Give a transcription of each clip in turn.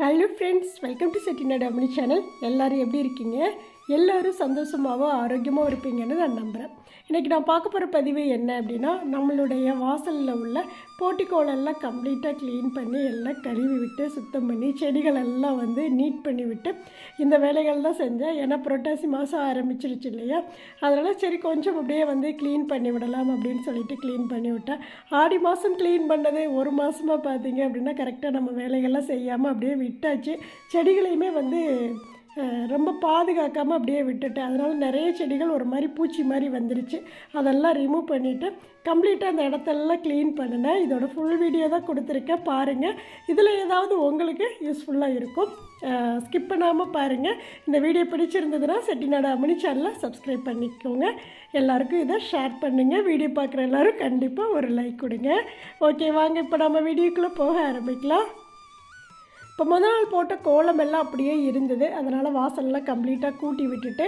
Hello friends welcome to Chettinadu Ammani channel எல்லோரும் எப்படி இருக்கீங்க? எல்லோரும் சந்தோஷமாகவும் ஆரோக்கியமாகவும் இருப்பீங்கன்னு நான் நம்புகிறேன் இன்றைக்கி நான் பார்க்க போகிற பதிவு என்ன அப்படின்னா நம்மளுடைய வாசலில் உள்ள போட்டிக்கோளெல்லாம் கம்ப்ளீட்டாக க்ளீன் பண்ணி எல்லாம் கழுவி விட்டு சுத்தம் பண்ணி செடிகள் எல்லாம் வந்து நீட் பண்ணி விட்டு இந்த வேலைகள் தான் செஞ்சேன். ஏன்னா புரட்டாசி மாதம் ஆரம்பிச்சிருச்சு இல்லையா? அதனால் சரி கொஞ்சம் அப்படியே வந்து க்ளீன் பண்ணி விடலாம் அப்படின்னு சொல்லிட்டு க்ளீன் பண்ணி விட்டேன். ஆடி மாதம் க்ளீன் பண்ணதே ஒரு மாதமாக பார்த்தீங்க அப்படின்னா கரெக்டாக நம்ம வேலைகள்லாம் செய்யாமல் அப்படியே விட்டாச்சு. செடிகளையுமே வந்து ரொம்ப பாதுகாக்காமல் அப்படியே விட்டுட்டேன். அதனால் நிறைய செடிகள் ஒரு மாதிரி பூச்சி மாதிரி வந்துருச்சு. அதெல்லாம் ரிமூவ் பண்ணிவிட்டு கம்ப்ளீட்டாக அந்த இடத்தெல்லாம் க்ளீன் பண்ணினேன். இதோட ஃபுல் வீடியோ தான் கொடுத்துருக்கேன். பாருங்கள் இதில் ஏதாவது உங்களுக்கு யூஸ்ஃபுல்லாக இருக்கும். ஸ்கிப் பண்ணாமல் பாருங்கள் இந்த வீடியோ பிடிச்சிருந்ததுன்னா செட்டிநாடு அம்மணி சேனலை சப்ஸ்கிரைப் பண்ணிக்கோங்க. எல்லாருக்கும் இதை ஷேர் பண்ணுங்கள் வீடியோ பார்க்குற எல்லோரும் கண்டிப்பாக ஒரு லைக் கொடுங்க. ஓகே வாங்க இப்போ நம்ம வீடியோக்குள்ளே போக ஆரம்பிக்கலாம். இப்போ முதல் நாள் போட்ட கோலமெல்லாம் அப்படியே இருந்தது. அதனால் வாசல்லாம் கம்ப்ளீட்டாக கூட்டி விட்டுட்டு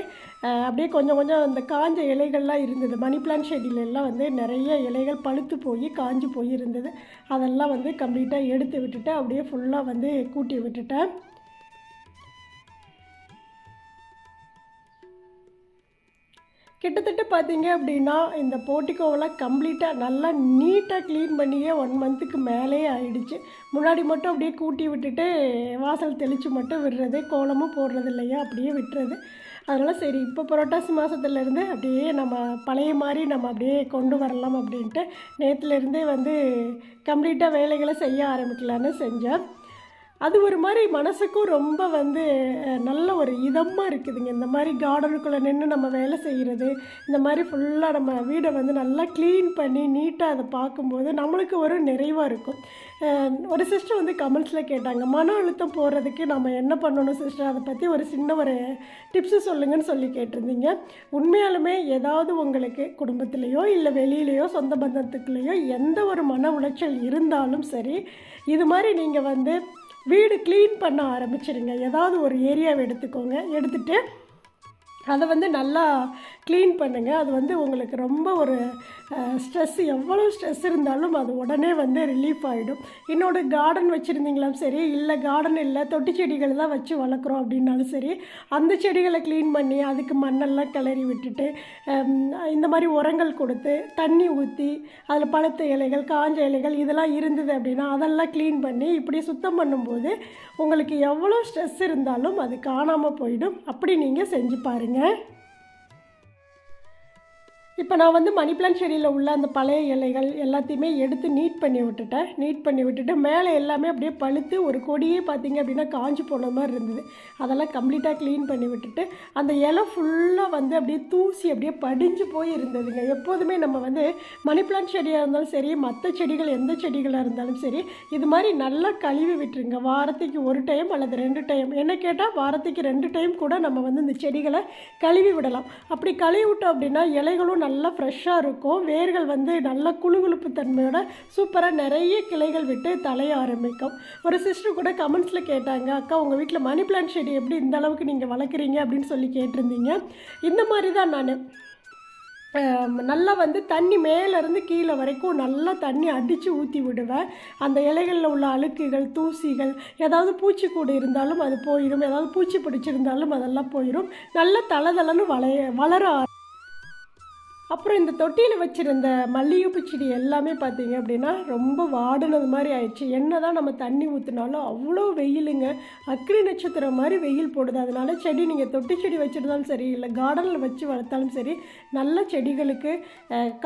அப்படியே கொஞ்சம் கொஞ்சம் அந்த காஞ்ச இலைகள்லாம் இருந்தது. மணி பிளான் செடியில வந்து நிறைய இலைகள் பழுத்து போய் காஞ்சு போய் இருந்தது அதெல்லாம் வந்து கம்ப்ளீட்டாக எடுத்து விட்டுட்டு அப்படியே ஃபுல்லாக வந்து கூட்டி விட்டுட்டேன். கிட்டத்தட்ட பார்த்தீங்க அப்படின்னா இந்த போர்ட்டிகோவெல்லாம் கம்ப்ளீட்டாக நல்லா நீட்டாக க்ளீன் பண்ணியே ஒன் மந்த்துக்கு மேலேயே ஆயிடுச்சு. முன்னாடி மட்டும் அப்படியே கூட்டி விட்டுட்டு வாசல் தெளித்து மட்டும் விடுறது கோலமும் போடுறது இல்லையா? அப்படியே விட்டுறது. அதனால் சரி இப்போ புரட்டாசி மாதத்துலேருந்து அப்படியே நம்ம பழைய மாதிரி நம்ம அப்படியே கொண்டு வரலாம் அப்படின்ட்டு நேற்றுலேருந்தே வந்து கம்ப்ளீட்டாக வேலைகளை செய்ய ஆரம்பிக்கலான்னு செஞ்சேன். அது ஒரு மாதிரி மனசுக்கும் ரொம்ப வந்து நல்ல ஒரு இதமாக இருக்குதுங்க. இந்த மாதிரி கார்டனுக்குள்ளே நின்று நம்ம வேலை செய்கிறது இந்த மாதிரி ஃபுல்லாக நம்ம வீடை வந்து நல்லா க்ளீன் பண்ணி நீட்டாக அதை பார்க்கும்போது நம்மளுக்கு ஒரு நிறைவாக இருக்கும். ஒரு சிஸ்டர் வந்து கமெண்ட்ஸில் கேட்டாங்க மன அழுத்தம் போகிறதுக்கு நம்ம என்ன பண்ணணும் சிஸ்டர் அதை பற்றி ஒரு சின்ன ஒரு டிப்ஸு சொல்லுங்கன்னு சொல்லி கேட்டிருந்தீங்க. உண்மையாலுமே ஏதாவது உங்களுக்கு குடும்பத்திலேயோ இல்லை வெளியிலையோ சொந்த பந்தத்துக்குள்ளேயோ எந்த ஒரு மன உளைச்சல் இருந்தாலும் சரி இது மாதிரி நீங்கள் வந்து வீடு க்ளீன் பண்ண ஆரம்பிச்சிடுங்க ஏதாவது ஒரு ஏரியாவை எடுத்துக்கோங்க. எடுத்துகிட்டு அதை வந்து நல்லா க்ளீன் பண்ணுங்கள் அது வந்து உங்களுக்கு ரொம்ப ஒரு ஸ்ட்ரெஸ் எவ்வளோ ஸ்ட்ரெஸ் இருந்தாலும் அது உடனே வந்து ரிலீஃப் ஆகிடும் இன்னொரு கார்டன் வச்சுருந்தீங்களாம் சரி இல்லை கார்டன் இல்லை தொட்டி செடிகள் தான் வச்சு வளர்க்குறோம் அப்படின்னாலும் சரி அந்த செடிகளை க்ளீன் பண்ணி அதுக்கு மண்ணெல்லாம் கிளறி விட்டுட்டு இந்த மாதிரி உரங்கள் கொடுத்து தண்ணி ஊற்றி அதில் பழுத்த இலைகள் காஞ்ச இலைகள் இதெல்லாம் இருந்தது அப்படின்னா அதெல்லாம் க்ளீன் பண்ணி இப்படி சுத்தம் பண்ணும்போது உங்களுக்கு எவ்வளோ ஸ்ட்ரெஸ் இருந்தாலும் அது காணாமல் போயிடும். அப்படி நீங்கள் செஞ்சு பாருங்கள் இப்போ நான் வந்து மணி பிளான் செடியில் உள்ள அந்த பழைய இலைகள் எல்லாத்தையுமே எடுத்து நீட் பண்ணி விட்டுட்டேன். நீட் பண்ணி விட்டுட்டு மேலே எல்லாமே அப்படியே பழுத்து ஒரு கொடியே பார்த்தீங்க அப்படின்னா காஞ்சு போன மாதிரி இருந்தது. அதெல்லாம் கம்ப்ளீட்டாக க்ளீன் பண்ணி விட்டுட்டு அந்த இலை ஃபுல்லாக வந்து அப்படியே தூசி அப்படியே படிஞ்சு போய் இருந்ததுங்க. எப்போதுமே நம்ம வந்து மணி பிளான் செடியாக இருந்தாலும் சரி மற்ற செடிகள் எந்த செடிகளாக இருந்தாலும் சரி இது மாதிரி நல்லா கழுவி விட்டுருங்க. வாரத்துக்கு ஒரு டைம் அல்லது ரெண்டு டைம் என்ன கேட்டால் வாரத்துக்கு ரெண்டு டைம் கூட நம்ம வந்து இந்த செடிகளை கழுவி விடலாம். அப்படி கழுவி விட்டோம் அப்படின்னா இலைகளும் நல்லா ஃப்ரெஷ்ஷாக இருக்கும். வேர்கள் வந்து நல்ல குழுகுழுப்பு தன்மையோட சூப்பராக நிறைய கிளைகள் விட்டு தலைய ஆரம்பிக்கும். ஒரு சிஸ்டர் கூட கமெண்ட்ஸில் கேட்டாங்க அக்கா உங்கள் வீட்டில் மணி பிளான்ட் செடி எப்படி இந்த அளவுக்கு நீங்கள் வளர்க்குறீங்க? அப்படின்னு சொல்லி கேட்டிருந்தீங்க. இந்த மாதிரி தான் நான் நல்லா வந்து தண்ணி மேலேருந்து கீழே வரைக்கும் நல்லா தண்ணி அடித்து ஊற்றி விடுவேன். அந்த இலைகளில் உள்ள அழுக்குகள் தூசிகள் ஏதாவது பூச்சிக்கூடு இருந்தாலும் அது போயிடும் ஏதாவது பூச்சி பிடிச்சிருந்தாலும் அதெல்லாம் போயிடும் நல்லா தளதளன்னு வளைய வளர அப்புறம் இந்த தொட்டியில் வச்சுருந்த மல்லிகைப்பூ செடி எல்லாமே பார்த்தீங்க அப்படின்னா ரொம்ப வாடினது மாதிரி ஆயிடுச்சு. என்ன தான் நம்ம தண்ணி ஊற்றினாலும் அவ்வளோ வெயிலுங்க. அக்னி நட்சத்திரம் மாதிரி வெயில் போடுது. அதனால செடி நீங்கள் தொட்டி செடி வச்சுருந்தாலும் சரி இல்லை கார்டனில் வச்சு வளர்த்தாலும் சரி நல்ல செடிகளுக்கு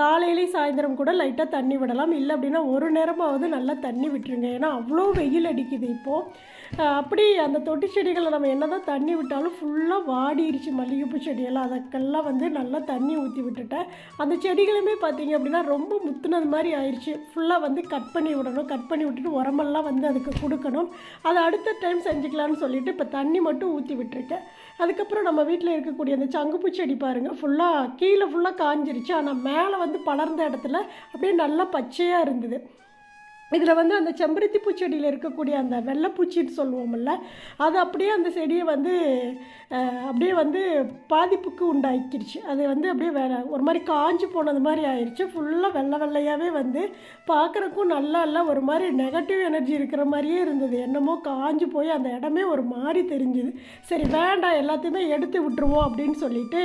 காலையிலேயும் சாயந்தரம் கூட லைட்டாக தண்ணி விடலாம். இல்லை அப்படின்னா ஒரு நேரமாவது நல்லா தண்ணி விட்டுருங்க. ஏன்னா அவ்வளோ வெயில் அடிக்குது இப்போது அப்படி அந்த தொட்டி செடிகளை நம்ம என்ன தான் தண்ணி விட்டாலும் ஃபுல்லாக வாடிடுச்சு மல்லிகைப்பூ செடியெல்லாம். அதுக்கெல்லாம் வந்து நல்லா தண்ணி ஊற்றி விட்டுட்டேன். அந்த செடிகளுமே பார்த்தீங்க அப்படின்னா ரொம்ப முத்துனது மாதிரி ஆயிடுச்சு ஃபுல்லாக வந்து கட் பண்ணி விடணும் கட் பண்ணி விட்டுட்டு உரமெல்லாம் வந்து அதுக்கு கொடுக்கணும். அதை அடுத்த டைம் செஞ்சுக்கலாம்னு சொல்லிட்டு இப்போ தண்ணி மட்டும் ஊற்றி விட்டுருக்கேன். அதுக்கப்புறம் நம்ம வீட்டில் இருக்கக்கூடிய அந்த சங்குப்பூ செடி பாருங்கள் ஃபுல்லாக கீழே ஃபுல்லாக காஞ்சிருச்சு. ஆனால் மேலே வந்து படர்ந்த இடத்துல அப்படியே நல்லா பச்சையாக இருந்தது. இதில் வந்து அந்த செம்பருத்தி பூச்செடியில் இருக்கக்கூடிய அந்த வெள்ளைப்பூச்சின்னு சொல்லுவோம்ல அது அப்படியே அந்த செடியை வந்து அப்படியே வந்து பாதிப்புக்கு உண்டாக்கிடுச்சு அது வந்து அப்படியே வேற ஒரு மாதிரி காஞ்சு போனது மாதிரி ஆயிடுச்சு ஃபுல்லாக வெள்ளை வெள்ளையாகவே வந்து பார்க்குறக்கும் நல்லா இல்லை ஒரு மாதிரி நெகட்டிவ் எனர்ஜி இருக்கிற மாதிரியே இருந்தது. என்னமோ காஞ்சு போய் அந்த இடமே ஒரு மாதிரி தெரிஞ்சுது. சரி வேண்டாம் எல்லாத்தையுமே எடுத்து விட்டுருவோம் அப்படின்னு சொல்லிட்டு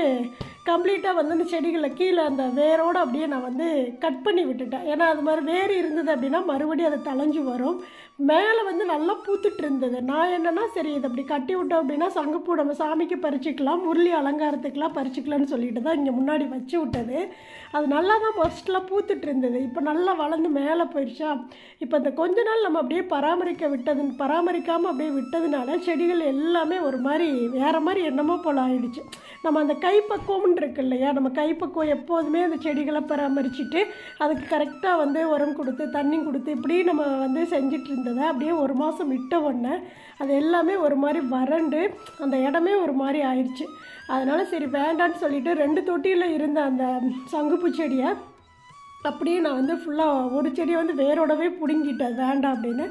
கம்ப்ளீட்டாக வந்து அந்த செடிகளை கீழே அந்த வேரோடு அப்படியே நான் வந்து கட் பண்ணி விட்டுட்டேன். ஏன்னா அது மாதிரி வேர் இருந்தது அப்படின்னா மறு மறுபடியும் அது தலைஞ்சு வரும். மேலே வந்து நல்லா பூத்துட்டு இருந்தது. நான் என்னென்னா சரி இதை அப்படி கட்டி விட்டோம் அப்படின்னா சங்குப்பூ நம்ம சாமிக்கு பறிச்சுக்கலாம் முரளி அலங்காரத்துக்கெலாம் பறிச்சுக்கலாம்னு சொல்லிட்டு தான் இங்கே முன்னாடி வச்சு விட்டது. அது நல்லா தான் ஃபஸ்ட்டில் பூத்துட்டு இருந்தது. இப்போ நல்லா வளர்ந்து மேலே போயிடுச்சா? இப்போ இந்த கொஞ்ச நாள் நம்ம அப்படியே பராமரிக்க விட்டது பராமரிக்காமல் அப்படியே விட்டதுனால செடிகள் எல்லாமே ஒரு மாதிரி வேறு மாதிரி என்னமோ போல் ஆயிடுச்சு. நம்ம அந்த கைப்பக்குவம்னு இருக்கு இல்லையா? நம்ம கைப்பக்குவம் எப்போதுமே அந்த செடிகளை பராமரிச்சுட்டு அதுக்கு கரெக்டாக வந்து உரம் கொடுத்து தண்ணி கொடுத்து இப்படி நம்ம வந்து செஞ்சிட்டு இருந்ததை அப்படியே ஒரு மாதம் விட்ட உடனே அது எல்லாமே ஒரு மாதிரி வறண்டு அந்த இடமே ஒரு மாதிரி ஆயிடுச்சு. அதனால் சரி வேண்டான்னு சொல்லிவிட்டு ரெண்டு தொட்டியில் இருந்த அந்த சங்குப்பு செடியை அப்படியே நான் வந்து ஃபுல்லாக ஒரு செடியை வந்து வேரோடவே பிடுங்கிட்டேன். வேண்டாம் அப்படின்னு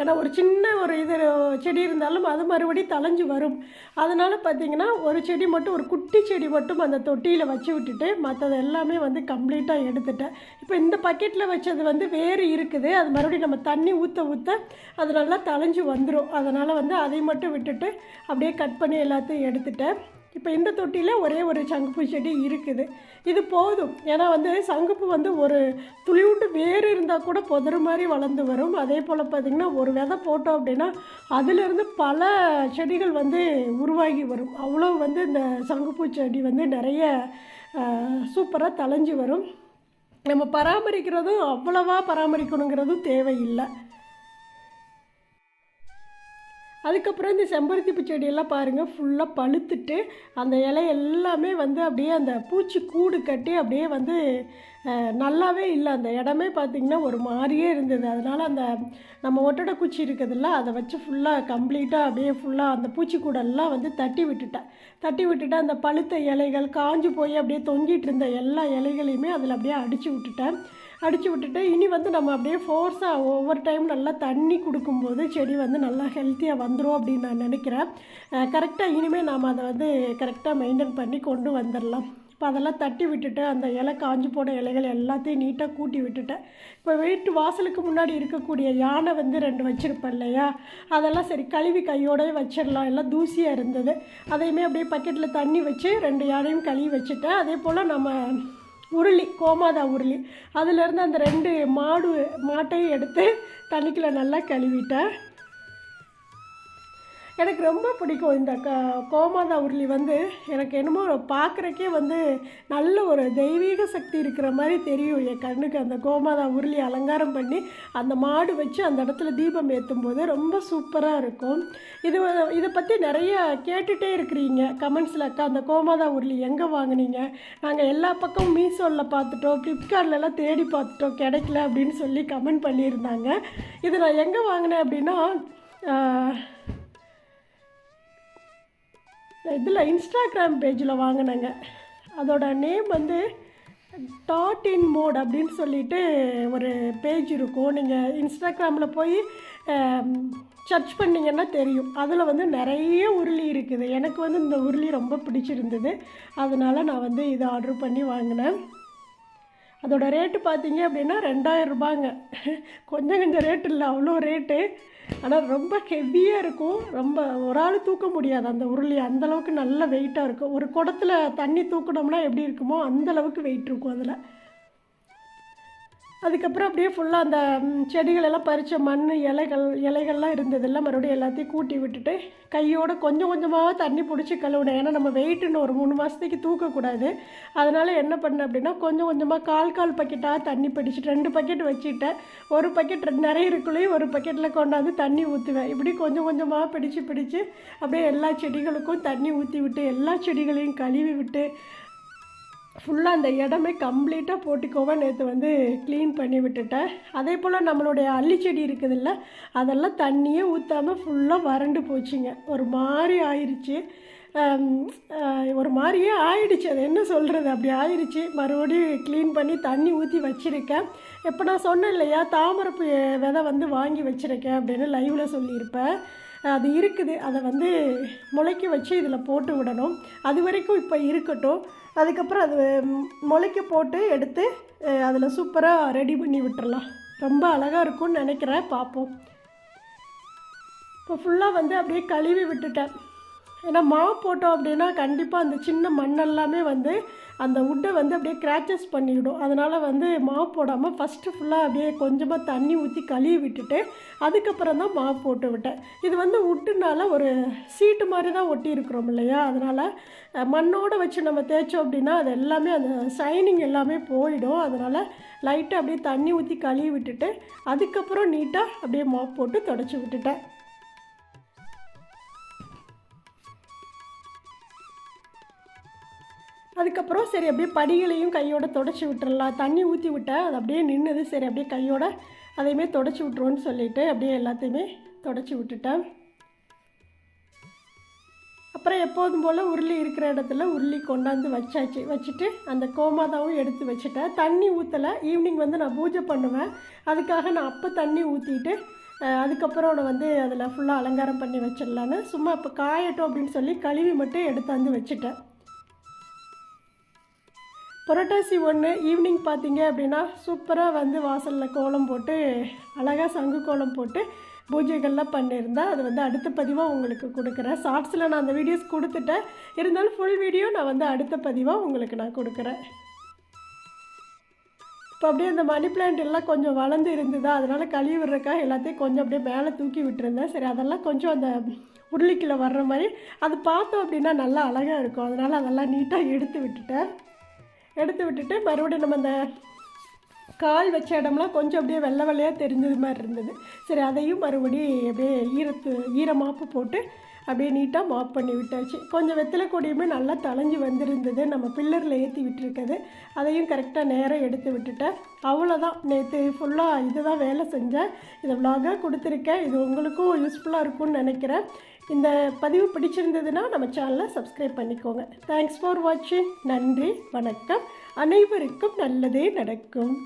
ஏன்னா ஒரு சின்ன ஒரு இது செடி இருந்தாலும் அது மறுபடியும் தளைஞ்சு வரும். அதனால் பார்த்தீங்கன்னா ஒரு செடி மட்டும் ஒரு குட்டி செடி மட்டும் அந்த தொட்டியில் வச்சு விட்டுட்டு மற்றது எல்லாமே வந்து கம்ப்ளீட்டாக எடுத்துட்டேன். இப்போ இந்த பக்கெட்டில் வச்சது வந்து வேறு இருக்குது. அது மறுபடியும் நம்ம தண்ணி ஊற்ற ஊற்ற அது நல்லா தளைஞ்சு வந்துடும் அதனால் வந்து அதை மட்டும் விட்டுட்டு அப்படியே கட் பண்ணி எல்லாத்தையும் எடுத்துட்டேன். இப்போ இந்த தொட்டியில் ஒரே ஒரு சங்குப்பூ செடி இருக்குது. இது போதும். ஏன்னா வந்து சங்குப்பூ வந்து ஒரு துளிவுண்டு வேறு இருந்தால் கூட புதறு மாதிரி வளர்ந்து வரும். அதே போல் பார்த்திங்கன்னா ஒரு விதை போட்டோம் அப்படின்னா அதிலிருந்து பல செடிகள் வந்து உருவாகி வரும். அவ்வளோ வந்து இந்த சங்குப்பூ செடி வந்து நிறைய சூப்பராக தளைஞ்சு வரும். நம்ம பராமரிக்கிறதும் அவ்வளவா பராமரிக்கணுங்கிறதும் தேவையில்லை. அதுக்கப்புறம் இந்த செம்பருத்தி பூ செடியெல்லாம் பாருங்கள் ஃபுல்லாக பழுத்துட்டு அந்த இலை எல்லாமே வந்து அப்படியே அந்த பூச்சி கூடு கட்டி அப்படியே வந்து நல்லாவே இல்லை. அந்த இடமே பார்த்திங்கன்னா ஒரு மாதிரியே இருந்தது. அதனால் அந்த நம்ம ஒட்டடை குச்சி இருக்குதுல்ல அதை வச்சு ஃபுல்லாக கம்ப்ளீட்டாக அப்படியே ஃபுல்லாக அந்த பூச்சிக்கூடெல்லாம் வந்து தட்டி விட்டுட்டேன். தட்டி விட்டுட்டு அந்த பழுத்த இலைகள் காஞ்சு போய் அப்படியே தொங்கிட்டு இருந்த எல்லா இலைகளையுமே அதில் அப்படியே அடித்து விட்டுட்டேன். அடித்து விட்டுட்டு இனி வந்து நம்ம அப்படியே ஃபோர்ஸாக ஒவ்வொரு டைம் நல்லா தண்ணி கொடுக்கும்போது செடி வந்து நல்லா ஹெல்த்தியாக வந்துடும் அப்படின்னு நான் நினைக்கிறேன். கரெக்டாக இனிமேல் நாம் அதை வந்து கரெக்டாக மெயின்டைன் பண்ணி கொண்டு வந்துடலாம் இப்போ அதெல்லாம் தட்டி விட்டுட்டு அந்த இலை காஞ்சி போன இலைகள் எல்லாத்தையும் நீட்டாக கூட்டி விட்டுட்டேன் இப்போ வீட்டு வாசலுக்கு முன்னாடி இருக்கக்கூடிய யானை வந்து ரெண்டு வச்சுருப்பேன் இல்லையா? அதெல்லாம் சரி கழுவி கையோடவே வச்சிடலாம் எல்லாம் தூசியாக இருந்தது. அதையுமே அப்படியே பக்கெட்டில் தண்ணி வச்சு ரெண்டு யானையும் கழுவி வச்சுட்டேன் அதே போல் நம்ம உருளி கோமாதா உருளி. அதுலேருந்து அந்த ரெண்டு மாடு மாட்டையும் எடுத்து தண்ணிக்குள்ளே நல்லா கழுவிட்டேன். எனக்கு ரொம்ப பிடிக்கும் இந்த க கோமாதா உருளி வந்து எனக்கு என்னமோ பார்க்குறக்கே வந்து நல்ல ஒரு தெய்வீக சக்தி இருக்கிற மாதிரி தெரியும் என் கண்ணுக்கு. அந்த கோமாதா உருளி அலங்காரம் பண்ணி அந்த மாடு வச்சு அந்த இடத்துல தீபம் ஏற்றும் போது ரொம்ப சூப்பராக இருக்கும். இது இதை பற்றி நிறைய கேட்டுகிட்டே இருக்கிறீங்க. கமெண்ட்ஸில் அக்கா அந்த கோமாதா உருளி எங்கே வாங்குனீங்க? நாங்கள் எல்லா பக்கமும் மீஷோவில் பார்த்துட்டோம் ஃப்ளிப்கார்ட்லலாம் தேடி பார்த்துட்டோம் கிடைக்கல அப்படின்னு சொல்லி கமெண்ட் பண்ணியிருந்தாங்க. இது நான் எங்கே வாங்கினேன்? அப்படின்னா இதில் இன்ஸ்டாகிராம் பேஜில் வாங்கினேங்க. அதோட நேம் வந்து டாட் இன் மோட் அப்படின்னு சொல்லிட்டு ஒரு பேஜ் இருக்கும். நீங்கள் இன்ஸ்டாகிராமில் போய் சர்ச் பண்ணிங்கன்னா தெரியும். அதில் வந்து நிறைய உருளி இருக்குது. எனக்கு வந்து இந்த உருளி ரொம்ப பிடிச்சிருந்தது. அதனால் நான் வந்து இதை ஆர்டர் பண்ணி வாங்கினேன். அதோடய ரேட்டு பார்த்தீங்க அப்படின்னா ரெண்டாயிரம் ரூபாங்க. கொஞ்சம் கொஞ்சம் ரேட் இல்லை அவ்வளோ ரேட்டு ஆனால் ரொம்ப ஹெவியாக இருக்கும். ரொம்ப ஒரு ஆள் தூக்க முடியாது. அந்த உருளி அந்த அளவுக்கு நல்ல வெயிட்டாக இருக்கும். ஒரு குடத்துல தண்ணி தூக்கினோம்னா எப்படி இருக்குமோ அந்த அளவுக்கு வெயிட் இருக்கும் அதில். அதுக்கப்புறம் அப்படியே ஃபுல்லாக அந்த செடிகளெல்லாம் பறித்த மண் இலைகள் இலைகள்லாம் இருந்ததெல்லாம் மறுபடியும் எல்லாத்தையும் கூட்டி விட்டுட்டு கையோடு கொஞ்சம் கொஞ்சமாக தண்ணி பிடிச்சி கழுவினேன். ஏன்னா நம்ம வெயிட்டுன்னு ஒரு மூணு மாதத்துக்கு தூக்கக்கூடாது. அதனால் என்ன பண்ணேன் அப்படின்னா கொஞ்சம் கொஞ்சமாக கால் கால் பக்கெட்டாக தண்ணி பிடிச்சிட்டு ரெண்டு பக்கெட் வச்சுட்டேன் ஒரு பக்கெட் நிறைய இருக்குள்ளேயும் ஒரு பக்கெட்டில் கொண்டாந்து தண்ணி ஊற்றுவேன் இப்படி கொஞ்சம் கொஞ்சமாக பிடிச்சி பிடிச்சி அப்படியே எல்லா செடிகளுக்கும் தண்ணி ஊற்றி விட்டு எல்லா செடிகளையும் கழுவி விட்டு ஃபுல்லாக அந்த இடமே கம்ப்ளீட்டாக போட்டுக்கோவா நேற்று வந்து க்ளீன் பண்ணி விட்டுட்டேன். அதே போல் நம்மளுடைய அள்ளி செடி இருக்குதுல்ல அதெல்லாம் தண்ணியே ஊற்றாமல் ஃபுல்லாக வறண்டு போச்சுங்க. ஒரு மாதிரி ஆயிடுச்சு ஒரு மாதிரியே ஆயிடுச்சு. அது என்ன சொல்கிறது அப்படி ஆயிடுச்சு மறுபடியும் க்ளீன் பண்ணி தண்ணி ஊற்றி வச்சுருக்கேன். இப்போ நான் சொன்னேன் இல்லையா தாமரப்பு விதை வந்து வாங்கி வச்சுருக்கேன் அப்படின்னு லைவில் சொல்லியிருப்பேன். அது இருக்குது. அதை வந்து முளைக்க வச்சு இதில் போட்டு விடணும். அது வரைக்கும் இப்போ இருக்கட்டும். அதுக்கப்புறம் அது முளைக்க போட்டு எடுத்து அதில் சூப்பராக ரெடி பண்ணி விட்டுறலாம். ரொம்ப அழகாக இருக்கும்னு நினைக்கிறேன் பார்ப்போம் இப்போ ஃபுல்லாக வந்து அப்படியே கழுவி விட்டுட்டேன். ஏன்னா மாவு போட்டோம் அப்படின்னா கண்டிப்பாக அந்த சின்ன மண்ணெல்லாமே வந்து அந்த உட்டை வந்து அப்படியே கிராச்சஸ் பண்ணிவிடும் அதனால் வந்து மாவு போடாமல் ஃபஸ்ட்டு ஃபுல்லாக அப்படியே கொஞ்சமாக தண்ணி ஊற்றி கழுவி விட்டுட்டு அதுக்கப்புறம் தான் மாவு போட்டு விட்டேன். இது வந்து உட்டுனால ஒரு சீட்டு மாதிரி தான் ஒட்டி இருக்கிறோம் இல்லையா? அதனால் மண்ணோடு வச்சு நம்ம தேய்ச்சோம் அப்படின்னா அது எல்லாமே அந்த ஷைனிங் எல்லாமே போயிடும். அதனால் லைட்டாக அப்படியே தண்ணி ஊற்றி கழுவி விட்டுட்டு அதுக்கப்புறம் நீட்டாக அப்படியே மாவு போட்டு தொடச்சி விட்டுட்டேன். அதுக்கப்புறம் சரி அப்படியே படிகளையும் கையோட தொடச்சி விட்டுறலாம். தண்ணி ஊற்றி விட்டேன் அது அப்படியே நின்றுது சரி அப்படியே கையோட அதையுமே தொடச்சி விட்ருவோன்னு சொல்லிட்டு அப்படியே எல்லாத்தையுமே தொடச்சி விட்டுட்டேன். அப்புறம் எப்போதும் போல் உருளி இருக்கிற இடத்துல உருளி கொண்டாந்து வச்சாச்சு. வச்சுட்டு அந்த கோமாதாவும் எடுத்து வச்சுட்டேன். தண்ணி ஊற்றலை ஈவினிங் வந்து நான் பூஜை பண்ணுவேன். அதுக்காக நான் அப்போ தண்ணி ஊற்றிட்டு அதுக்கப்புறம் நான் வந்து அதில் ஃபுல்லாக அலங்காரம் பண்ணி வச்சிடலான்னு. சும்மா இப்போ காயட்டும் அப்படின்னு சொல்லி கழுவி மட்டும் எடுத்தாந்து வச்சுட்டேன். புரட்டாசி ஒன்று ஈவினிங் பார்த்தீங்க அப்படின்னா சூப்பராக வந்து வாசலில் கோலம் போட்டு அழகாக சங்கு கோலம் போட்டு பூஜைகள்லாம் பண்ணியிருந்தேன் அது வந்து அடுத்த பதிவாக உங்களுக்கு கொடுக்குறேன். ஷார்ட்ஸில் நான் அந்த வீடியோஸ் கொடுத்துட்டேன். இருந்தாலும் ஃபுல் வீடியோ நான் வந்து அடுத்த பதிவாக உங்களுக்கு நான் கொடுக்குறேன். இப்போ அப்படியே அந்த மணி பிளான்ட் எல்லாம் கொஞ்சம் வளர்ந்து இருந்ததா அதனால் கழுவி விடுறக்கா எல்லாத்தையும் கொஞ்சம் அப்படியே மேலே தூக்கி விட்டுருந்தேன். சரி அதெல்லாம் கொஞ்சம் அந்த உருளிக்கில் வர்ற மாதிரி அது பார்த்தோம் அப்படின்னா நல்லா அழகாக இருக்கும். அதனால் அதெல்லாம் நீட்டாக எடுத்து விட்டுட்டேன். எடுத்து விட்டுட்டு மறுபடியும் நம்ம அந்த கால் வச்ச இடம்லாம் கொஞ்சம் அப்படியே வெள்ளை வெள்ளையாக தெரிஞ்சது மாதிரி இருந்தது. சரி அதையும் மறுபடியும் அப்படியே ஈரத்து ஈர மாப்பு போட்டு அப்படியே நீட்டாக மாப் பண்ணி விட்டாச்சு. கொஞ்சம் வெத்தலை கொடியுமே நல்லா தளைஞ்சு வந்திருந்தது. நம்ம பில்லரில் ஏற்றி விட்டுருக்குது அதையும் கரெக்டாக நேராக எடுத்து விட்டுட்டேன். அவ்வளோதான் நேற்று ஃபுல்லாக இதுதான் வேலை செஞ்சேன். இதை vlog-ஆ கொடுத்துருக்கேன். இது உங்களுக்கும் யூஸ்ஃபுல்லாக இருக்கும்னு நினைக்கிறேன். இந்த பதிவு பிடிச்சிருந்ததுன்னா நம்ம சேனலை சப்ஸ்கிரைப் பண்ணிக்கோங்க. தேங்க்ஸ் ஃபார் வாட்சிங் நன்றி வணக்கம். அனைவருக்கும் நல்லதே நடக்கும்.